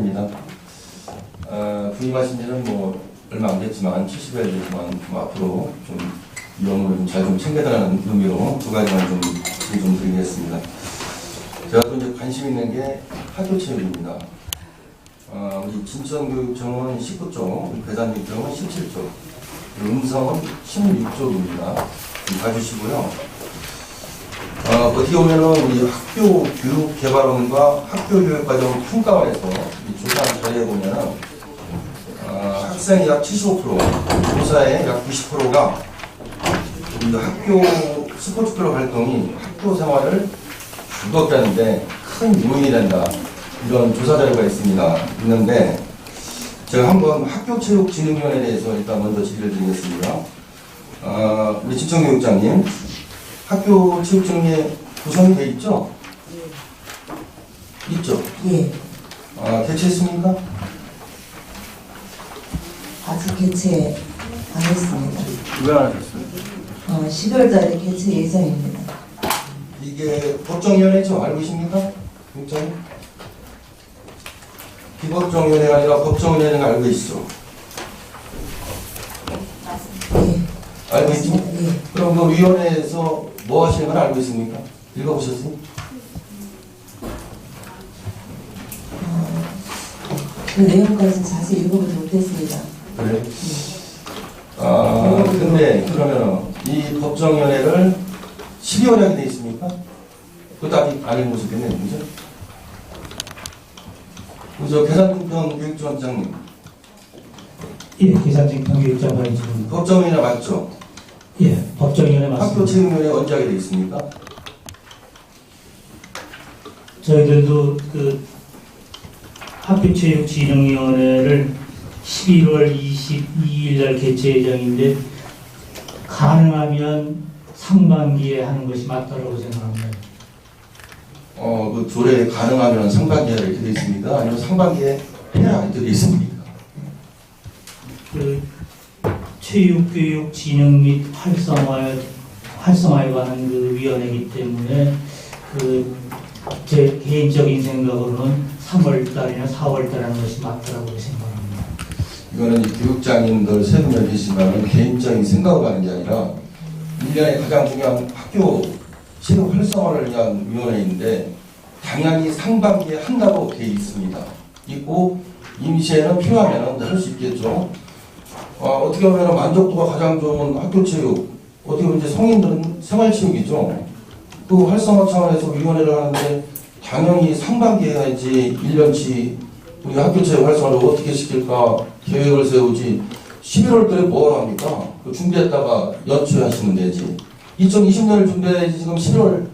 축하드립니다. 어, 부임하신 지는 뭐 얼마 안 됐지만 70여 됐지만 뭐 앞으로 좀 위험을 좀 잘 좀 챙겨달라는 의미로 두 가지만 좀, 좀 드리겠습니다. 제가 또 이제 관심 있는 게 학교 체육입니다. 어, 우리 진천교육청은 19쪽, 배단교육청은 17쪽, 음성은 16쪽입니다. 좀 봐주시고요. 어, 어떻게 보면은 우리 학교 교육 개발원과 학교 교육 과정 평가원에서 이 조사 자료에 보면은 어, 학생이 약 75%, 교사의 약 90%가 우리 학교 스포츠 클럽 활동이 학교 생활을 즐겁게 하는데 큰 요인이 된다. 이런 조사 자료가 있습니다. 있는데 제가 한번 학교체육진흥위원회에 대해서 일단 먼저 질의를 드리겠습니다. 어, 우리 지청교육장님, 학교 체육진흥회 구성이 돼 있죠? 있죠? 예, 아, 개최했습니까? 아직 개최 안 했습니다. 왜 안 하셨어요? 어, 10월 달에 개최 예정입니다. 이게 법정위원회죠? 알고 계십니까? 교육장님? 비법정위원회가 아니라 법정위원회가 알고 계시죠? 예, 알고 있죠? 예, 그럼 그 위원회에서 뭐 하시는 건 알고 있습니까? 읽어보셨어요? 그 내용까지 자세히 읽어보지 못했습니다. 그래요? 아, 근데 그러면 이 법정위원회를 12월에 하게 돼 있습니까? 그것도 아직 안 읽어보셨겠네요, 그죠? 그죠? 계산공평 교육지원장님, 예, 계산증평 교육자 관리지금 법정위원회 맞죠? 예, 법정위원회 맞습니다. 학교체육위원회 언제 하게 돼 있습니까? 저희들도 그 학교체육진흥위원회를 11월 22일 날 개최 예정인데 가능하면 상반기에 하는 것이 맞다고 생각합니다. 어, 그 조례 가능하면 상반기에 이렇게 돼 있습니다. 아니면 상반기에 해야 이렇게 돼 있습니까? 그 체육교육 진흥 및 활성화 활성화에 관한 그 위원회이기 때문에 그 제 개인적인 생각으로는 3월 달이나 4월 달에 하는 것이 맞다고 생각합니다. 이거는 이 교육장님들 세 분여 계시지만 개인적인 생각으로 하는 게 아니라 1년에 가장 중요한 학교 체육 활성화를 위한 위원회인데 당연히 상반기에 한다고 돼 있습니다. 있고 임시에는 필요하면 할 수 있겠죠. 어, 어떻게 보면 만족도가 가장 좋은 학교 체육 어떻게 보면 이제 성인들은 생활체육이죠. 그 활성화 차원에서 위원회를 하는데 당연히 상반기에 해야지 1년치 우리 학교 체육 활성화를 어떻게 시킬까 계획을 세우지 11월 달에 뭘 합니까? 그 준비했다가 연초하시면 되지. 2020년을 준비해야지 지금 11월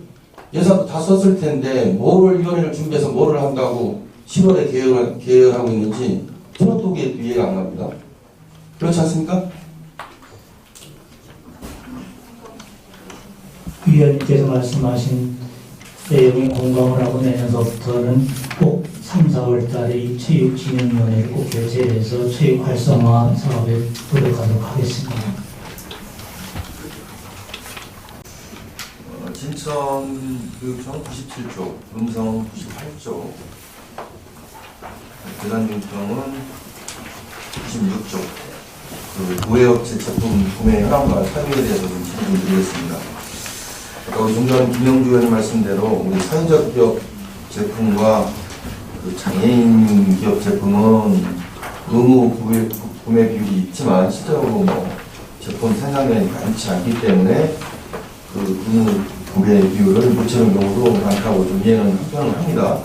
예산도 다 썼을 텐데 뭐를 위원회를 준비해서 뭐를 한다고 10월에 계획을, 계획을 하고 있는지 또 그게 이해가 안 갑니다. 그렇지 않습니까? 위원님께서 말씀하신 내용에 공감을 하고 내년서부터는 꼭 3, 4월 달에 이 체육진흥위원회를 꼭 개최해서 체육 활성화 사업에 노력하도록 하겠습니다. 어, 진천 교육청 97조, 음성 98조, 대단교육청은 96조. 그 도해업체 제품 구매 현황과 사유에 대해서 좀 질문드리겠습니다. 아까 우리 종전 김영주 의원님 말씀대로 우리 사회적 기업 제품과 그 장애인 기업 제품은 의무 구매, 구매 비율이 있지만 실제로 뭐 제품 생산량이 많지 않기 때문에 그 의무 구매 비율을 못 채는 경우도 많다고 좀 이해는 한편을 합니다.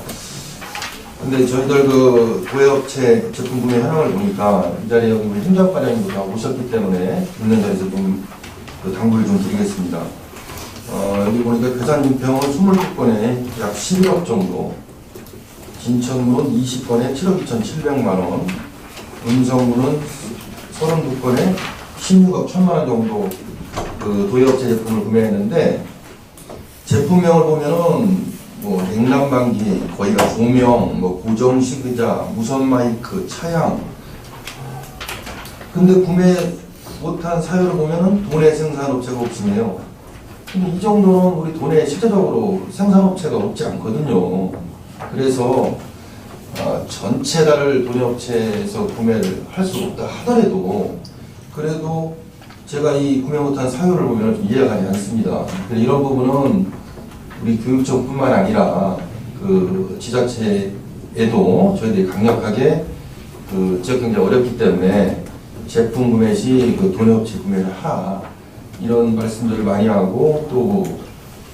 근데 저희들 그 도해업체 제품 구매 현황을 보니까 이 자리에 여기 우리 행정과장님도 다 오셨기 때문에 있는 자리에서 좀 그 당부를 좀 드리겠습니다. 어, 여기 보니까 괴산인평은 22건에 약 11억 정도, 진천문은 20건에 7억 2,700만 원, 음성문은 32건에 16억 1천만 원 정도 그 도예업체 제품을 구매했는데 제품명을 보면은 뭐 냉난방기, 거기가 조명, 뭐 고정식 의자, 무선 마이크, 차양. 근데 구매 못한 사유를 보면은 도내 생산업체가 없으네요. 근데 이 정도는 우리 도내에 실제적으로 생산업체가 없지 않거든요. 그래서 아, 전체 다를 돈업체에서 구매를 할 수 없다 하더라도 그래도 제가 이 구매 못한 사유를 보면 좀 이해가 가지 않습니다. 이런 부분은 우리 교육청뿐만 아니라 그 지자체에도 저희들이 강력하게 그 지역 경제 어렵기 때문에 제품 구매 시 그 돈업체 구매를 하라 이런 말씀들을 많이 하고 또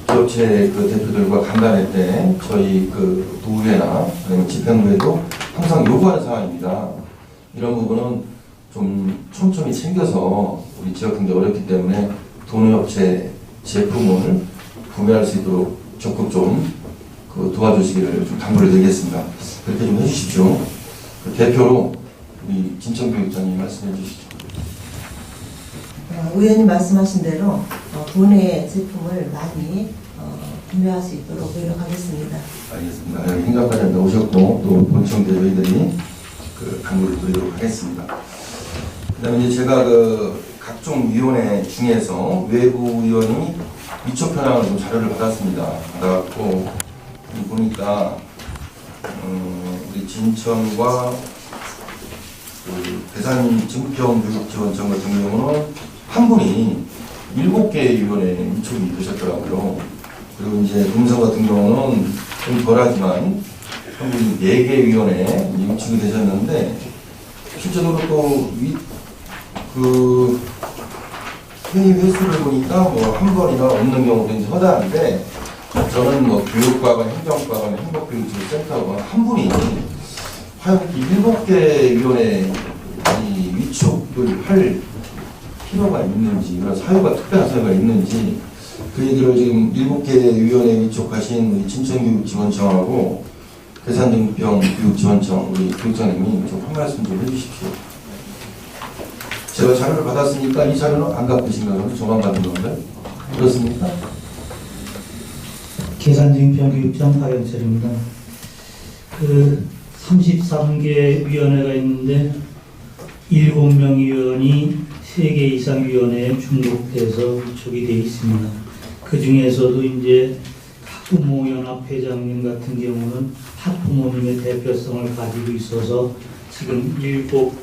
기업체 그 대표들과 간담회 때 저희 그 도의회나 아니면 집행부에도 항상 요구하는 사항입니다. 이런 부분은 좀 촘촘히 챙겨서 우리 지역 경제 어렵기 때문에 도의업체 제품을 구매할 수 있도록 적극 좀 그 도와주시기를 좀 당부를 드리겠습니다. 그렇게 좀 해주십시오. 그 대표로 우리 진천교육장님 말씀해 주시죠. 어, 의원님 말씀하신 대로 어, 본의 제품을 많이 어, 구매할 수 있도록 노력하겠습니다. 알겠습니다. 여기 행정과장도 오셨고 또 본청 대표들이 그 당부를 드리도록 하겠습니다. 그다음에 이제 제가 그 각종 위원회 중에서 외부 위원이 위촉 현황을 좀 자료를 받았습니다. 이 보니까 음, 우리 진천과 그 대산 증평 교육지원청 같은 경우는 한 분이 일곱 개의 위원회에 위촉이 되셨더라고요. 그리고 이제 음성 같은 경우는 좀 덜하지만 한 분이 네개 위원회에 위촉이 되셨는데 실제로 또그 회의 횟수를 보니까 뭐 한 번이나 없는 경우도 이제 허다한데 저는 뭐 교육과건 행정과건 행복교육지원센터건 한 분이 이렇게 일곱 개 위원회 이 위촉을 할 필요가 있는지 사유가 특별한 사유가 있는지 그 얘기를 지금 일곱 개 위원회 위촉하신 우리 진천교육지원청하고 대산등병 교육지원청 우리 교육장님이 좀 한 말씀 좀 해주십시오. 제가 자료를 받았으니까 이 자료는 안 갖고 계신 가 요 저만 받은 건데 그렇습니까? 계산증평교육장 박영철입니다. 그 33개 위원회가 있는데 7명 위원이 3개 이상 위원회에 중복돼서 위촉이 되어 있습니다. 그 중에서도 이제 학부모연합 회장님 같은 경우는 학부모님의 대표성을 가지고 있어서 지금 일곱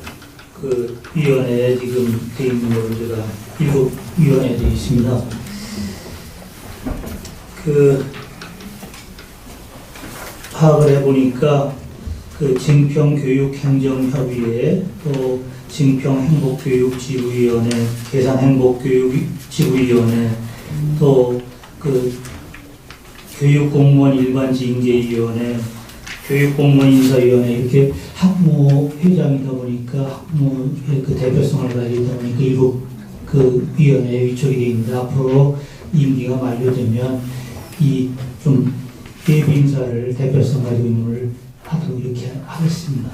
그 위원회에 지금 돼 있는 걸로 제가 일곱 위원회에 되어 있습니다. 그 파악을 해보니까 그 증평교육행정협의회 또 증평행복교육지구위원회 계산행복교육지구위원회 또 그 교육공무원 일반징계위원회 교육공무원 인사위원회 이렇게 학부모 회장이다 보니까 학부모의 그 대표성을 가지다 보니까 일곱 그 위원회에 위촉이 되어 있는데 앞으로 임기가 만료되면 이 좀 예비 인사를 대표성 가지고 있는 걸 하도록 이렇게 하겠습니다.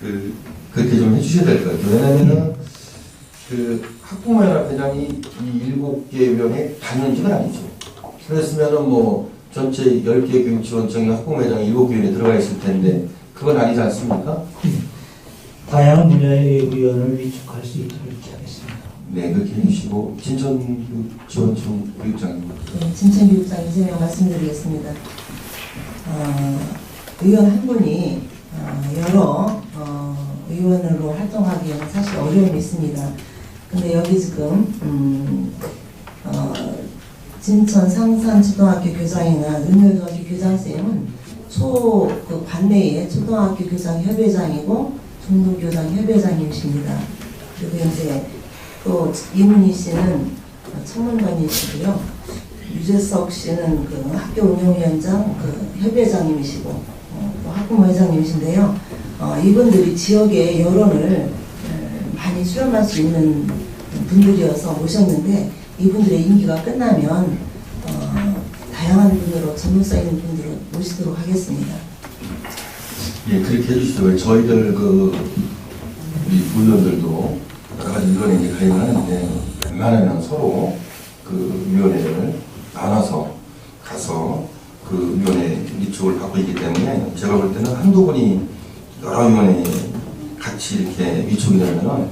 그 그렇게 좀 해주셔야 될 것 같아요. 왜냐면은 그 학부모연합 회장이 이 일곱 개 위원회 당연직은 아니죠. 그랬으면은 뭐 전체 10개 교육 지원청이 학부모회장이 일곱 개 위원회 들어가 있을 텐데 그건 아니지 않습니까? 다양한 분야의 의원을 위촉할 수 있도록 이렇게 하겠습니다. 네, 그렇게 해주시고 진천교육지원청 교육장님. 네, 진천교육장 이재명 말씀드리겠습니다. 어, 의원 한 분이 어, 여러 어, 의원으로 활동하기에는 사실 어려움이 있습니다. 근데 여기 지금 음, 어, 진천 상산 초등학교 교장이나 은효중학교 교장쌤은 초 그 관내의 초등학교 교장 협회장이고 중도교장 협회장님이십니다. 그리고 이제 또 이문희 씨는 청문관이시고요. 유재석 씨는 그 학교 운영위원장 그 협회장님이시고 어, 또 학부모 회장님이신데요. 어, 이분들이 지역의 여론을 어, 많이 수렴할 수 있는 분들이어서 모셨는데 이분들의 임기가 끝나면 어, 다양한 분으로 전문성 있는 분들을 모시도록 하겠습니다. 예, 그렇게 해주시죠. 왜 저희들 그 우리 의원들도 여러 가지 위원회에 이제 가입을 하는데 웬만하면 서로 그 위원회를 나눠서 가서 그 위원회 위촉을 받고 있기 때문에 제가 볼 때는 한두 분이 여러 위원회에 같이 이렇게 위촉이 되면은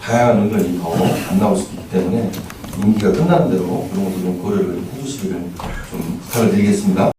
다양한 의견이 더 안 나올 수 있기 때문에 임기가 끝나는 대로 그런 것도 좀 고려를 해주시기를 좀 부탁을 드리겠습니다.